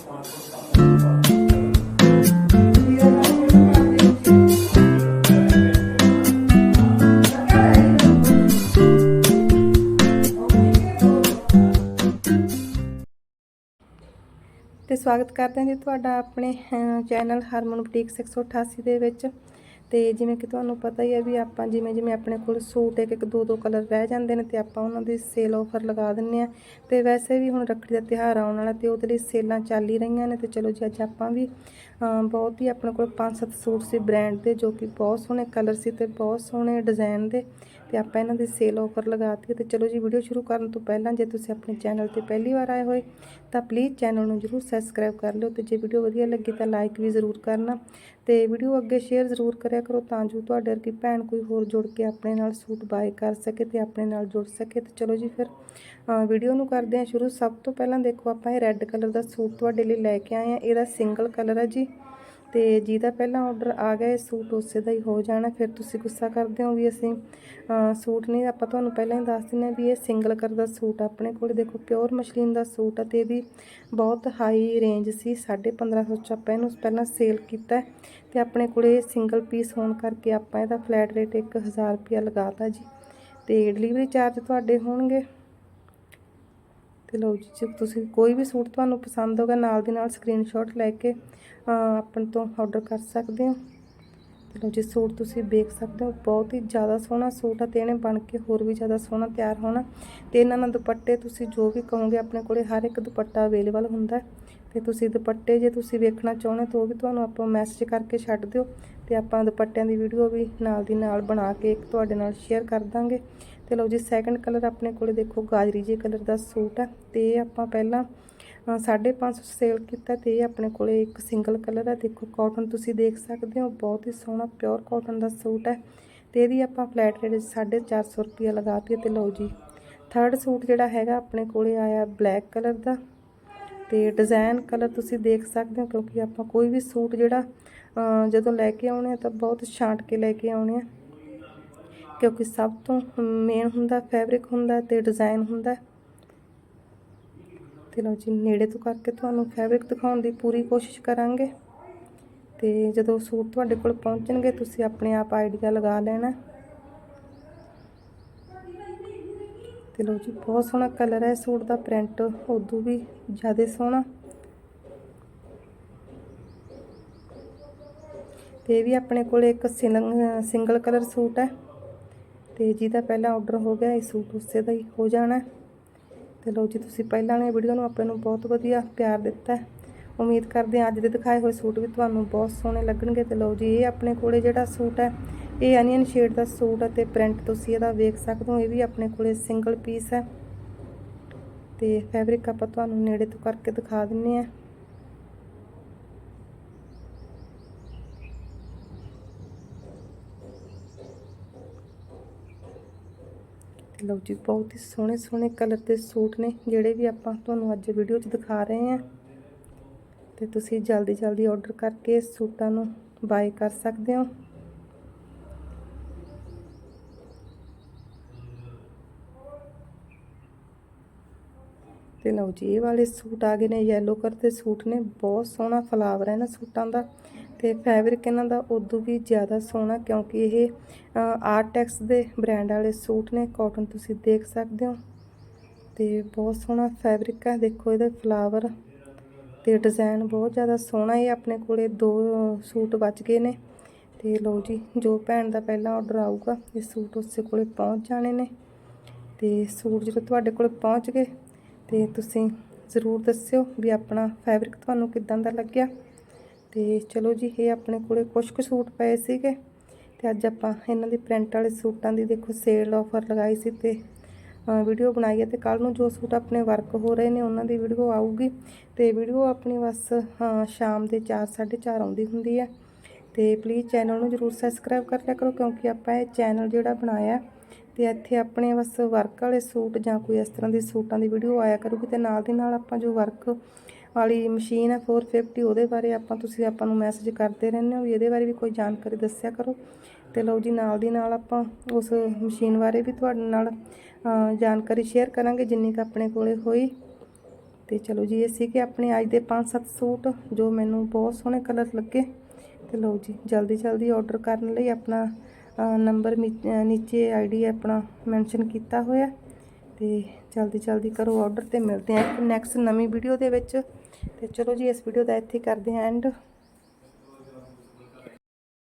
ਤੇ ਸਵਾਗਤ ਕਰਦੇ ਹਾਂ ਜੀ ਤੁਹਾਡਾ ਆਪਣੇ ਚੈਨਲ ਹਰਮਨ ਬੁਟੀਕ 688 ਦੇ ਵਿੱਚ। ਤੇ ਜਿਵੇਂ ਕਿ ਤੁਹਾਨੂੰ ਪਤਾ ਹੀ ਹੈ ਵੀ ਆਪਾਂ ਜਿਵੇਂ ਜਿਵੇਂ ਆਪਣੇ ਕੋਲ ਸੂਟ ਇੱਕ ਇੱਕ ਦੋ ਦੋ ਕਲਰ ਰਹਿ ਜਾਂਦੇ ਨੇ ਤੇ ਆਪਾਂ ਉਹਨਾਂ ਦੀ ਸੇਲ ਆਫਰ ਲਗਾ ਦਿੰਨੇ ਆ ਤੇ ਵੈਸੇ ਵੀ ਹੁਣ ਰੱਖੜੀ ਦਾ ਤਿਉਹਾਰ ਆਉਣ ਵਾਲਾ ਤੇ ਉਹਦੇ ਲਈ ਸੇਲਾਂ ਚੱਲ ਹੀ ਰਹੀਆਂ ਨੇ ਤੇ ਚਲੋ ਜੀ ਅੱਜ ਆਪਾਂ ਵੀ ਬਹੁਤ ਹੀ ਆਪਣੇ ਕੋਲ ਪੰਜ ਸੱਤ ਸੂਟ ਸੀ ਬ੍ਰਾਂਡ ਦੇ ਜੋ ਕਿ ਬਹੁਤ ਸੋਹਣੇ ਕਲਰ ਸੀ ਤੇ ਬਹੁਤ ਸੋਹਣੇ ਡਿਜ਼ਾਈਨ ਦੇ। ਤੇ ਆਪਾਂ ਇਹਨਾਂ ਦੀ ਸੇਲ ਆਫਰ ਲਗਾਤੀ ਤੇ ਚਲੋ ਜੀ ਵੀਡੀਓ ਸ਼ੁਰੂ ਕਰਨ ਤੋਂ ਪਹਿਲਾਂ ਜੇ ਤੁਸੀਂ ਆਪਣੇ ਚੈਨਲ ਤੇ ਪਹਿਲੀ ਵਾਰ ਆਏ ਹੋਏ, ਤਾਂ ਪਲੀਜ਼ ਚੈਨਲ ਨੂੰ ਜਰੂਰ ਸਬਸਕ੍ਰਾਈਬ ਕਰ ਲਿਓ ਤੇ ਜੇ ਵੀਡੀਓ ਵਧੀਆ ਲੱਗੀ ਤਾਂ ਲਾਈਕ ਵੀ ਜ਼ਰੂਰ ਕਰਨਾ ਤੇ ਵੀਡੀਓ ਅੱਗੇ ਸ਼ੇਅਰ ਜ਼ਰੂਰ ਕਰਿਆ ਕਰੋ ਤਾਂ ਜੋ ਤੁਹਾਡੇ ਵਰਗੀ ਭੈਣ ਕੋਈ ਹੋਰ ਜੁੜ ਕੇ ਆਪਣੇ ਨਾਲ ਸੂਟ ਬਾਏ ਕਰ ਸਕੇ ਤੇ ਆਪਣੇ ਨਾਲ ਜੁੜ ਸਕੇ ਤੇ ਚਲੋ ਜੀ ਫਿਰ ਵੀਡੀਓ ਨੂੰ ਕਰਦੇ ਹਾਂ ਸ਼ੁਰੂ। ਸਭ ਤੋਂ ਪਹਿਲਾਂ ਦੇਖੋ ਆਪਾਂ ਇਹ ਰੈੱਡ ਕਲਰ ਦਾ ਸੂਟ ਤੁਹਾਡੇ ਲਈ ਲੈ ਕੇ ਆਏ ਆ ਇਹਦਾ ਸਿੰਗਲ ਕਲਰ ਹੈ ਜੀ। ਤੇ ਜਿਹਦਾ ਪਹਿਲਾਂ ਆਰਡਰ ਆ ਗਿਆ ਇਹ ਸੂਟ ਉਸੇ ਦਾ ਹੀ ਹੋ ਜਾਣਾ। ਫਿਰ ਤੁਸੀਂ ਗੁੱਸਾ ਕਰਦੇ ਹੋ ਵੀ ਅਸੀਂ ਸੂਟ ਨਹੀਂ, ਆਪਾਂ ਤੁਹਾਨੂੰ ਪਹਿਲਾਂ ਹੀ ਦੱਸ ਦਿੰਦੇ ਹਾਂ ਵੀ ਇਹ ਸਿੰਗਲ ਕਲਰ ਦਾ ਸੂਟ ਆਪਣੇ ਕੋਲ ਦੇਖੋ ਪਿਓਰ ਮਸ਼ਲੀਨ ਦਾ ਸੂਟ ਹੈ ਤੇ ਇਹਦੀ ਬਹੁਤ ਹਾਈ ਰੇਂਜ ਸੀ 1550 ਚ ਆਪਾਂ ਇਹਨੂੰ ਪਹਿਲਾਂ ਸੇਲ ਕੀਤਾ ਹੈ ਤੇ ਆਪਣੇ ਇਹ ਸਿੰਗਲ ਪੀਸ ਹੋਣ ਕਰਕੇ ਆਪਾਂ ਇਹਦਾ ਫਲੈਟ ਰੇਟ 1000 ਰੁਪਿਆ ਲਗਾਤਾ ਜੀ। ਤੇ ਡਿਲੀਵਰੀ ਚਾਰਜ ਤੁਹਾਡੇ ਹੋਣਗੇ। ਤੇ ਲਓ ਜੀ, ਜੇ ਤੁਸੀਂ ਕੋਈ ਵੀ ਸੂਟ ਤੁਹਾਨੂੰ ਪਸੰਦ ਹੋਗਾ ਨਾਲ ਦੀ ਨਾਲ ਸਕਰੀਨਸ਼ਾਟ ਲੈ ਕੇ ਆਪਣ ਤੋਂ ਆਰਡਰ ਕਰ ਸਕਦੇ ਹੋ। ਤੇ ਲਓ ਜੀ, ਸੂਟ ਤੁਸੀਂ ਦੇਖ ਸਕਦੇ ਹੋ, ਬਹੁਤ ਹੀ ਜ਼ਿਆਦਾ ਸੋਹਣਾ ਸੂਟ ਆ ਤੇ ਇਹਨੇ ਬਣ ਕੇ ਹੋਰ ਵੀ ਜ਼ਿਆਦਾ ਸੋਹਣਾ ਤਿਆਰ ਹੋਣਾ। ਤੇ ਇਹਨਾਂ ਨਾਲ ਦੁਪੱਟੇ ਤੁਸੀਂ ਜੋ ਵੀ ਕਹੋਗੇ, ਆਪਣੇ ਕੋਲੇ ਹਰ ਇੱਕ ਦੁਪੱਟਾ ਅਵੇਲੇਬਲ ਹੁੰਦਾ। ਹੈ ਤੇ ਤੁਸੀਂ ਦੁਪੱਟੇ ਜੇ ਤੁਸੀਂ ਵੇਖਣਾ ਚਾਹੁੰਦੇ ਤਾਂ ਉਹ ਵੀ ਤੁਹਾਨੂੰ ਆਪਾਂ ਮੈਸੇਜ ਕਰਕੇ ਛੱਡ ਦਿਓ ਤੇ ਆਪਾਂ ਦੁਪੱਟਿਆਂ ਦੀ ਵੀਡੀਓ ਵੀ ਨਾਲ ਦੀ ਨਾਲ ਬਣਾ ਕੇ ਇੱਕ ਤੁਹਾਡੇ ਨਾਲ ਸ਼ੇਅਰ ਕਰ ਦਾਂਗੇ। ਤੇ ਲਓ ਜੀ ਸੈਕੰਡ ਕਲਰ ਆਪਣੇ ਕੋਲੇ ਦੇਖੋ, ਗਾਜਰੀ ਜੇ ਕਲਰ ਦਾ ਸੂਟ ਹੈ ਤੇ ਇਹ ਆਪਾਂ ਪਹਿਲਾਂ 550 ਸੇਲ ਕੀਤਾ ਤੇ ਇਹ ਆਪਣੇ ਕੋਲੇ ਇੱਕ ਸਿੰਗਲ ਕਲਰ ਹੈ। ਦੇਖੋ ਕਾਟਨ ਤੁਸੀਂ ਦੇਖ ਸਕਦੇ ਹੋ, ਬਹੁਤ ਹੀ ਸੋਹਣਾ ਪਿਓਰ ਕਾਟਨ ਦਾ ਸੂਟ ਹੈ ਤੇ ਇਹਦੀ ਆਪਾਂ ਫਲੈਟ ਰੇਟ 450 ਰੁਪਏ ਲਗਾਤੀ ਤੇ ਲਓ ਜੀ ਥਰਡ ਸੂਟ ਜਿਹੜਾ ਹੈਗਾ ਆਪਣੇ ਕੋਲੇ ਆਇਆ ਬਲੈਕ ਕਲਰ ਦਾ ਤੇ ਡਿਜ਼ਾਈਨ ਕਲਰ ਤੁਸੀਂ ਦੇਖ ਸਕਦੇ ਹੋ, ਕਿਉਂਕਿ ਆਪਾਂ ਕੋਈ ਵੀ ਸੂਟ ਜਿਹੜਾ ਜਦੋਂ ਲੈ ਕੇ ਆਉਣੇ ਆ ਤਾਂ ਬਹੁਤ ਛਾਂਟ ਕੇ ਲੈ ਕੇ ਆਉਣੇ ਆ। ਕਿਉਂਕਿ ਸਭ ਤੋਂ ਮੇਨ ਹੁੰਦਾ ਫੈਬਰਿਕ ਹੁੰਦਾ ਤੇ ਡਿਜ਼ਾਈਨ ਹੁੰਦਾ। ਤੇ ਲਓ ਜੀ, ਨੇੜੇ ਤੋਂ ਕਰਕੇ ਤੁਹਾਨੂੰ ਫੈਬਰਿਕ ਦਿਖਾਉਣ ਦੀ ਪੂਰੀ ਕੋਸ਼ਿਸ਼ ਕਰਾਂਗੇ। ਤੇ ਜਦੋਂ ਸੂਟ ਤੁਹਾਡੇ ਕੋਲ ਪਹੁੰਚਣਗੇ, ਤੁਸੀਂ ਆਪਣੇ ਆਪ ਆਈਡੀਆ ਲਗਾ ਲੈਣਾ। ਤੇ ਲਓ ਜੀ, ਬਹੁਤ ਸੋਹਣਾ ਕਲਰ ਹੈ ਸੂਟ ਦਾ ਪ੍ਰਿੰਟ ਉਦੋਂ ਵੀ ਜ਼ਿਆਦਾ ਸੋਹਣਾ। ਤੇ ਇਹ ਵੀ ਆਪਣੇ ਕੋਲ ਇੱਕ ਸਿੰਗਲ ਕਲਰ ਸੂਟ ਹੈ। ਤੇ ਜਿਹਦਾ ਪਹਿਲਾਂ ਆਰਡਰ ਹੋ ਗਿਆ, ਇਹ ਸੂਟ ਉਸੇ ਦਾ ਹੀ ਹੋ ਜਾਣਾ। ਤੇ ਲਓ ਜੀ, ਤੁਸੀਂ ਪਹਿਲਾਂ ਵਾਲੀਆਂ ਵੀਡੀਓ ਨੂੰ ਆਪਣੇ ਨੂੰ ਬਹੁਤ ਵਧੀਆ ਪਿਆਰ ਦਿੱਤਾ ਉਮੀਦ ਕਰਦੇ ਹਾਂ ਅੱਜ ਦੇ ਦਿਖਾਏ ਹੋਏ ਸੂਟ ਵੀ ਤੁਹਾਨੂੰ ਬਹੁਤ ਸੋਹਣੇ ਲੱਗਣਗੇ ਤੇ ਲਓ ਜੀ, ਇਹ ਆਪਣੇ ਕੋਲੇ ਜਿਹੜਾ ਸੂਟ ਹੈ, ਇਹ ਅਨੀਅਨ ਸ਼ੇਡ ਦਾ ਸੂਟ ਹੈ ਤੇ ਪ੍ਰਿੰਟ ਤੁਸੀਂ ਇਹਦਾ ਵੇਖ ਸਕਦੇ ਹੋ, ਇਹ ਵੀ ਆਪਣੇ ਕੋਲੇ ਸਿੰਗਲ ਪੀਸ ਹੈ। ਤੇ ਫੈਬਰਿਕ ਆਪਾਂ ਤੁਹਾਨੂੰ ਨੇੜੇ ਤੋਂ ਕਰਕੇ ਦਿਖਾ ਦਿੰਨੇ ਆ ਲਓ ਜੀ, ਬਹੁਤ ਹੀ ਸੋਹਣੇ ਸੋਹਣੇ ਕਲਰ ਦੇ ਸੂਟ ਨੇ, ਜਿਹੜੇ ਵੀ ਆਪਾਂ ਤੁਹਾਨੂੰ ਅੱਜ ਵੀਡੀਓ 'ਚ ਦਿਖਾ ਰਹੇ ਹਾਂ। ਤੇ ਤੁਸੀਂ ਜਲਦੀ ਜਲਦੀ ਆਰਡਰ ਕਰਕੇ ਸੂਟਾਂ ਨੂੰ ਬਾਏ ਕਰ ਸਕਦੇ ਹੋ। ਤੇ ਲਓ ਜੀ, ਇਹ ਵਾਲੇ ਸੂਟ ਆ ਗਏ ਨੇ ਯੈਲੋ ਕਲਰ ਦੇ ਸੂਟ ਨੇ, ਬਹੁਤ ਸੋਹਣਾ ਫਲਾਵਰ ਹੈ ਇਹਨਾਂ ਸੂਟਾਂ ਦਾ। ਤੇ ਫੈਬਰਿਕ ਇਹਨਾਂ ਦਾ ਉਦੋਂ ਵੀ ਜ਼ਿਆਦਾ ਸੋਹਣਾ, ਕਿਉਂਕਿ ਇਹ ਆਰਟੈਕਸ ਦੇ ਬ੍ਰਾਂਡ ਵਾਲੇ ਸੂਟ ਨੇ ਕਾਟਨ ਤੁਸੀਂ ਦੇਖ ਸਕਦੇ ਹੋ। ਤੇ ਬਹੁਤ ਸੋਹਣਾ ਫੈਬਰਿਕ ਹੈ, ਦੇਖੋ ਇਹਦੇ ਫਲਾਵਰ ਤੇ ਡਿਜ਼ਾਈਨ ਬਹੁਤ ਜ਼ਿਆਦਾ ਸੋਹਣਾ ਹੈ ਆਪਣੇ ਕੋਲੇ ਦੋ ਸੂਟ ਬਚ ਗਏ ਨੇ। ਤੇ ਲਓ ਜੀ, ਜੋ ਭੈਣ ਦਾ ਪਹਿਲਾ ਆਰਡਰ ਆਊਗਾ, ਇਹ ਸੂਟ ਉਸੇ ਕੋਲੇ ਪਹੁੰਚ ਜਾਣੇ ਨੇ। ਤੇ ਸੂਟ ਜਦੋਂ ਤੁਹਾਡੇ ਕੋਲ ਪਹੁੰਚ ਗਏ, ਤੇ ਤੁਸੀਂ ਜ਼ਰੂਰ ਦੱਸਿਓ ਵੀ ਆਪਣਾ ਫੈਬਰਿਕ ਤੁਹਾਨੂੰ ਕਿਦਾਂ ਦਾ ਲੱਗਿਆ। ਤੇ ਚਲੋ ਜੀ, ਇਹ ਆਪਣੇ ਕੋਲੇ ਕੁਝ ਕੁ ਸੂਟ ਪਏ ਸੀਗੇ। ਤੇ ਅੱਜ ਆਪਾਂ ਇਹਨਾਂ ਦੀ ਪ੍ਰਿੰਟ ਵਾਲੇ ਸੂਟਾਂ ਦੀ ਦੇਖੋ ਸੇਲ ਆਫਰ ਲਗਾਈ ਸੀ ਤੇ ਵੀਡੀਓ ਬਣਾਈ ਹੈ ਤੇ ਕੱਲ ਨੂੰ ਜੋ ਸੂਟ ਆਪਣੇ ਵਰਕ ਹੋ ਰਹੇ ਨੇ, ਉਹਨਾਂ ਦੀ ਵੀਡੀਓ ਆਊਗੀ। ਤੇ ਵੀਡੀਓ ਆਪਣੀ ਬਸ ਸ਼ਾਮ ਦੇ 4 4:30 ਆਉਂਦੀ ਹੁੰਦੀ ਹੈ। ਤੇ ਪਲੀਜ਼ ਚੈਨਲ ਨੂੰ ਜਰੂਰ ਸਬਸਕ੍ਰਾਈਬ ਕਰ ਲਿਆ ਕਰੋ, ਕਿਉਂਕਿ ਆਪਾਂ ਇਹ ਚੈਨਲ ਜਿਹੜਾ ਬਣਾਇਆ ਤੇ ਇੱਥੇ ਆਪਣੇ ਬਸ ਵਰਕ ਵਾਲੇ ਸੂਟ ਜਾਂ ਕੋਈ ਇਸ ਤਰ੍ਹਾਂ ਦੇ ਸੂਟਾਂ ਦੀ ਵੀਡੀਓ ਆਇਆ ਕਰੂਗੀ ਤੇ ਨਾਲ ਦੀ ਨਾਲ ਆਪਾਂ ਜੋ ਵਰਕ ਵਾਲੀ ਮਸ਼ੀਨ ਹੈ 450 ਉਹਦੇ ਬਾਰੇ ਆਪਾਂ ਤੁਸੀਂ ਆਪਾਂ ਨੂੰ ਮੈਸੇਜ ਕਰਦੇ ਰਹਿੰਦੇ ਹੋ ਵੀ ਇਹਦੇ ਬਾਰੇ ਵੀ ਕੋਈ ਜਾਣਕਾਰੀ ਦੱਸਿਆ ਕਰੋ। ਤੇ ਲਓ ਜੀ, ਨਾਲ ਦੀ ਨਾਲ ਆਪਾਂ ਉਸ ਮਸ਼ੀਨ ਬਾਰੇ ਵੀ ਤੁਹਾਡੇ ਨਾਲ ਜਾਣਕਾਰੀ ਸ਼ੇਅਰ ਕਰਾਂਗੇ ਜਿੰਨੀ ਕ ਆਪਣੇ ਕੋਲੇ ਹੋਈ। ਤੇ ਚਲੋ ਜੀ, ਇਹ ਸੀ ਕਿ ਆਪਣੇ ਅੱਜ ਦੇ 5-7 ਸੂਟ, ਜੋ ਮੈਨੂੰ ਬਹੁਤ ਸੋਹਣੇ ਕਲਰ ਲੱਗੇ। ਤੇ ਲਓ ਜੀ, ਜਲਦੀ ਜਲਦੀ ਆਰਡਰ ਕਰਨ ਲਈ ਆਪਣਾ ਨੰਬਰ ਨੀਚੇ ਆਈਡੀ ਆਪਣਾ ਮੈਂਸ਼ਨ ਕੀਤਾ ਹੋਇਆ। ਤੇ ਜਲਦੀ ਜਲਦੀ ਕਰੋ ਆਰਡਰ ਤੇ ਮਿਲਦੇ ਆ ਇੱਕ ਨੈਕਸਟ ਨਵੀਂ ਵੀਡੀਓ ਦੇ ਵਿੱਚ। ਤੇ ਚਲੋ ਜੀ ਇਸ ਵੀਡੀਓ ਦਾ ਇੱਥੇ ਕਰਦੇ ਹਾਂ ਐਂਡ